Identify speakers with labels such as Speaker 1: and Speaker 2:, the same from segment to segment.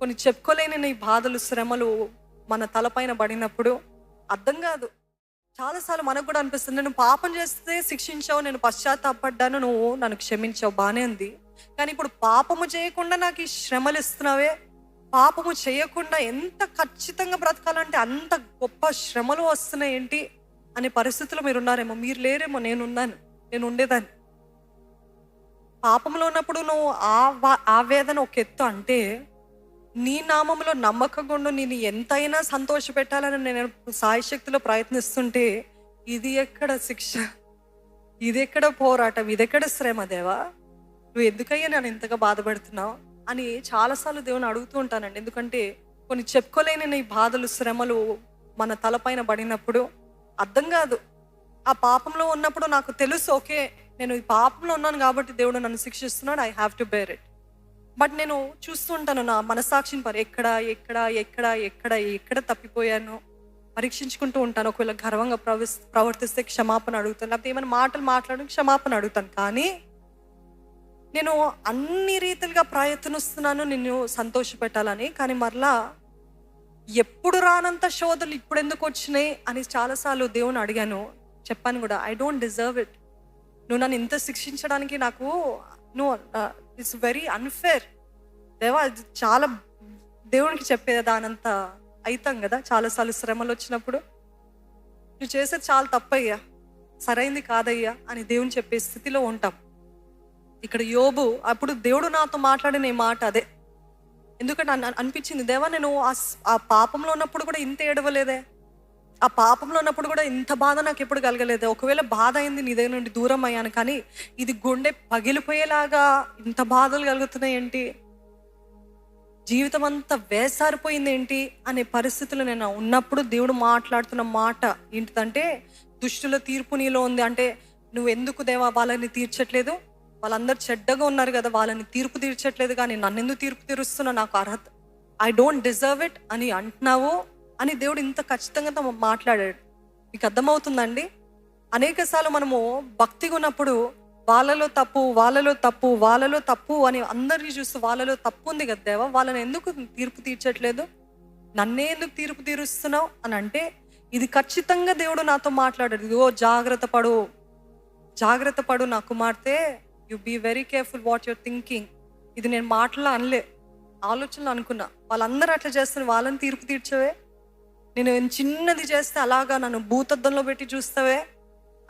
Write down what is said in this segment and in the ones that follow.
Speaker 1: కొన్ని చెప్పుకోలేని నీ బాధలు శ్రమలు మన తలపైన పడినప్పుడు అర్థం కాదు. చాలాసార్లు మనకు కూడా అనిపిస్తుంది నేను పాపం చేస్తే శిక్షించావు నేను పశ్చాత్తాపడ్డాను నువ్వు నన్ను క్షమించావు బాగానే ఉంది. కానీ ఇప్పుడు పాపము చేయకుండా నాకు ఈ శ్రమలు ఇస్తున్నావే? పాపము చేయకుండా ఎంత ఖచ్చితంగా బ్రతకాలంటే అంత గొప్ప శ్రమలు వస్తున్నాయి ఏంటి అనే పరిస్థితిలో మీరు ఉన్నారేమో. మీరు లేరేమో నేనున్నాను నేను ఉండేదాన్ని. పాపంలో ఉన్నప్పుడు నువ్వు ఆ వా- ఆ వేదన ఒక ఎత్తు అంటే నీ నామంలో నమ్మకంగా నేను ఎంతైనా సంతోష పెట్టాలని నేను సాయశక్తిలో ప్రయత్నిస్తుంటే ఇది ఎక్కడ శిక్ష? ఇది ఎక్కడ పోరాటం? ఇది ఎక్కడ శ్రమ దేవా? నువ్వు ఎందుకయ్యా నేను ఇంతగా బాధపడుతున్నావు? అని చాలాసార్లు దేవుని అడుగుతూ ఉంటానండి. ఎందుకంటే కొన్ని చెప్పుకోలేని నీ బాధలు శ్రమలు మన తలపైన పడినప్పుడు అర్థం కాదు. ఆ పాపంలో ఉన్నప్పుడు నాకు తెలుసు ఓకే నేను ఈ పాపంలో ఉన్నాను కాబట్టి దేవుడు నన్ను శిక్షిస్తున్నాడు. I have to bear it but నేను చూస్తుంటాను నా మనసాక్షిని పరి ఎక్కడ ఎక్కడ ఎక్కడ ఎక్కడ ఎక్కడ తప్పిపోయాను పరీక్షించుకుంటూ ఉంటాను. ఒకవేళ గర్వంగా ప్రవ ప్రవర్తిస్తే క్షమాపణ అడుగుతాను. లేకపోతే ఏమైనా మాటలు మాట్లాడడం క్షమాపణ అడుగుతాను. కానీ నేను అన్ని రీతిలుగా ప్రయత్నిస్తున్నాను నిన్ను సంతోషపెట్టాలని. కానీ మరలా ఎప్పుడు రానంత శోధలు ఇప్పుడు ఎందుకు వచ్చినాయి అని చాలాసార్లు దేవుని అడిగాను. చెప్పాను కూడా ఐ డోంట్ డిజర్వ్ ఇట్ నువ్వు నన్ను ఇంత శిక్షించడానికి నాకు నో ఇట్స్ వెరీ అన్ఫేర్ దేవా చాలా దేవునికి చెప్పేది దానంత అవుతాం కదా. చాలాసార్లు శ్రమలు వచ్చినప్పుడు నువ్వు చేసేది చాలా తప్పయ్యా. సరైంది కాదయ్యా అని దేవుని చెప్పే స్థితిలో ఉంటాం. ఇక్కడ యోబు అప్పుడు దేవుడు నాతో మాట్లాడిన ఈ మాట అదే. ఎందుకంటే అనిపించింది దేవా నేను ఆ ఆ పాపంలో ఉన్నప్పుడు కూడా ఇంత ఏడవలేదే. ఆ పాపంలో ఉన్నప్పుడు కూడా ఇంత బాధ నాకు ఎప్పుడు కలగలేదు. ఒకవేళ బాధ అయింది నీ దగ్గర నుండి దూరం అయ్యాను కానీ ఇది గుండె పగిలిపోయేలాగా ఇంత బాధలు కలుగుతున్నాయి ఏంటి? జీవితం అంతా వేసారిపోయింది ఏంటి? అనే పరిస్థితులు నేను ఉన్నప్పుడు దేవుడు మాట్లాడుతున్న మాట ఏంటిదంటే దుష్టుల తీర్పు నీలో ఉంది. అంటే నువ్వు ఎందుకు దేవా వాళ్ళని తీర్చట్లేదు? వాళ్ళందరూ చెడ్డగా ఉన్నారు కదా వాళ్ళని తీర్పు తీర్చట్లేదు కానీ నన్నెందుకు తీర్పు తీరుస్తున్నా? నాకు అర్హత ఐ డోంట్ డిజర్వ్ ఇట్ అని అంటున్నావు. అని దేవుడు ఇంత ఖచ్చితంగా మాట్లాడాడు. మీకు అర్థమవుతుందండి? అనేక సార్లు మనము భక్తిగా ఉన్నప్పుడు వాళ్ళలో తప్పు వాళ్ళలో తప్పు వాళ్ళలో తప్పు అని అందరినీ చూస్తూ వాళ్ళలో తప్పు ఉంది కదా దేవా వాళ్ళని ఎందుకు తీర్పు తీర్చట్లేదు? నన్నే ఎందుకు తీర్పు తీరుస్తున్నావు? అని అంటే ఇది ఖచ్చితంగా దేవుడు నాతో మాట్లాడాడు. ఇదిగో జాగ్రత్త పడు. జాగ్రత్త పడు నా కుమార్తె. You be very careful what your thinking ఇది నేను మాటలు అనలే ఆలోచనలు అనుకున్నా. వాళ్ళందరూ అట్లా చేస్తున్న వాళ్ళని తీర్పు తీర్చవే? నేను చిన్నది చేస్తే అలాగా నన్ను భూతద్దంలో పెట్టి చూస్తావే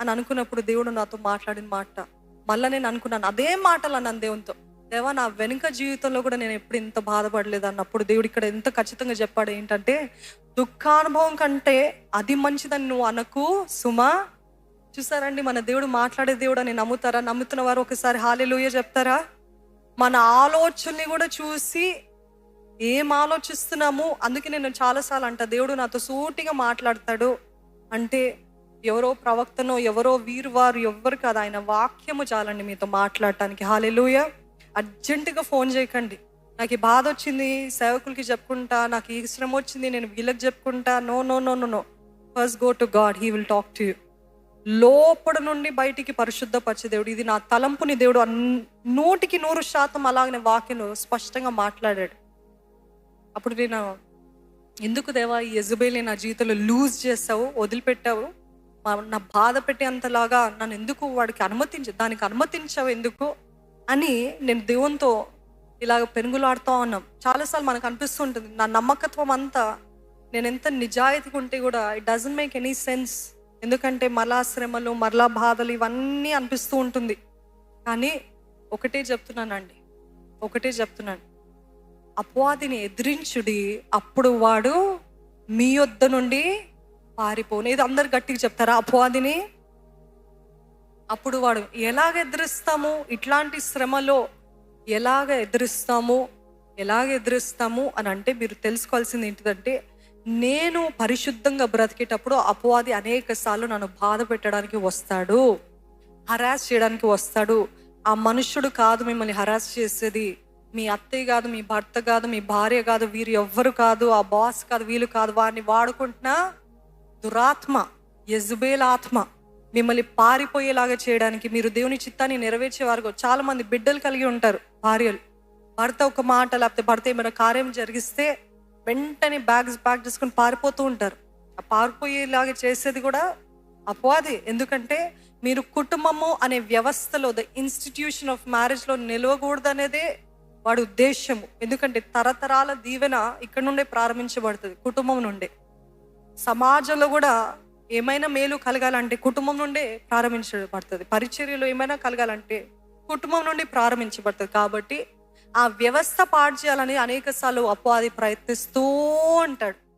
Speaker 1: అని అనుకున్నప్పుడు దేవుడు నాతో మాట్లాడిన మాట. మళ్ళీ నేను అనుకున్నాను అదే మాటలు అన్నాను దేవునితో. దేవా నా వెనుక జీవితంలో కూడా నేను ఎప్పుడు ఇంత బాధపడలేదు అన్నప్పుడు దేవుడు ఇక్కడ ఎంత ఖచ్చితంగా చెప్పాడు ఏంటంటే దుఃఖానుభవం కంటే అది మంచిదని నువ్వు అనకు సుమా. చూసారండి మన దేవుడు మాట్లాడే దేవుడు అని నమ్ముతారా? నమ్ముతున్న వారు ఒకసారి హాలేలుయ చెప్తారా? మన ఆలోచనని కూడా చూసి ఏం ఆలోచిస్తున్నాము? అందుకే నేను చాలాసార్లు అంట దేవుడు నాతో సూటిగా మాట్లాడతాడు అంటే ఎవరో ప్రవక్తనో ఎవరో వీరువారు ఎవరు ఎవ్వరు కాదు ఆయన వాక్యము చాలండి మీతో మాట్లాడటానికి. హాలెలుయ అర్జెంటుగా ఫోన్ చేయకండి. నాకు ఈ బాధ వచ్చింది సేవకులకి చెప్పుకుంటా నాకు ఈ శ్రమ వచ్చింది నేను వీళ్ళకి చెప్పుకుంటా. No no no no no first go to God he will talk to you లోపల నుండి బయటికి పరిశుద్ధపరిచే దేవుడు. ఇది నా తలంపుని దేవుడు నూటికి నూరు శాతం అలాగనే వాక్యం స్పష్టంగా మాట్లాడాడు. అప్పుడు నేను ఎందుకు దేవా ఈ యజుబేలి నా జీవితంలో లూజ్ చేసావు వదిలిపెట్టావు? నా బాధ పెట్టేంతలాగా నన్ను ఎందుకు వాడికి అనుమతించ దానికి అనుమతించావు ఎందుకు? అని నేను దేవునితో ఇలాగ పెనుగులాడుతూ ఉన్నాం. చాలాసార్లు మనకు అనిపిస్తుంటుంది నా నమ్మకత్వం అంతా నేను ఎంత నిజాయితీగా ఉంటే కూడా it doesn't make any sense ఎందుకంటే మరలా శ్రమలు మరలా బాధలు ఇవన్నీ అనిపిస్తూ ఉంటుంది. కానీ ఒకటే చెప్తున్నానండి ఒకటే చెప్తున్నాను. అపవాదిని ఎదిరించుడి అప్పుడు వాడు మీ యొద్ద నుండి పారిపోను. ఇది అందరు గట్టిగా చెప్తారా అపవాదిని? అప్పుడు వాడు ఎలాగ ఎదిరిస్తాము? ఇట్లాంటి శ్రమలో ఎలాగ ఎదిరిస్తాము? ఎలాగ ఎదిరిస్తాము అని అంటే మీరు తెలుసుకోవాల్సింది ఏంటిదంటే నేను పరిశుద్ధంగా బ్రతికేటప్పుడు అపవాది అనేక సార్లు నన్ను బాధ పెట్టడానికి వస్తాడు హరాస్ చేయడానికి వస్తాడు. ఆ మనుష్యుడు కాదు మిమ్మల్ని హరాస్ చేసేది. మీ అత్తయ్య కాదు మీ భర్త కాదు మీ భార్య కాదు వీరు ఎవ్వరు కాదు ఆ బాస్ కాదు వీళ్ళు కాదు వారిని వాడుకుంటున్నా దురాత్మ యజుబేల్ ఆత్మ మిమ్మల్ని పారిపోయేలాగా చేయడానికి మీరు దేవుని చిత్తాన్ని నెరవేర్చేవారు చాలా మంది బిడ్డలు కలిగి ఉంటారు భార్యలు. భర్త ఒక మాట లేకపోతే భర్త ఏమైనా కార్యం జరిగిస్తే వెంటనే బ్యాగ్స్ ప్యాక్ చేసుకుని పారిపోతూ ఉంటారు. ఆ పారిపోయేలాగా చేసేది కూడా అపవాది. ఎందుకంటే మీరు కుటుంబము అనే వ్యవస్థలో ద ఇన్స్టిట్యూషన్ ఆఫ్ మ్యారేజ్లో నిలవకూడదు అనేదే వాడి ఉద్దేశము ఎందుకంటే తరతరాల దీవెన ఇక్కడ నుండే ప్రారంభించబడుతుంది కుటుంబం నుండే. సమాజంలో కూడా ఏమైనా మేలు కలగాలంటే కుటుంబం నుండే ప్రారంభించబడుతుంది. పరిచర్యలో ఏమైనా కలగాలంటే కుటుంబం నుండి ప్రారంభించబడుతుంది. కాబట్టి ఆ వ్యవస్థ పాడు చేయాలని అనేక సార్లు అపవాది ప్రయత్నిస్తూ ఉంటాడు.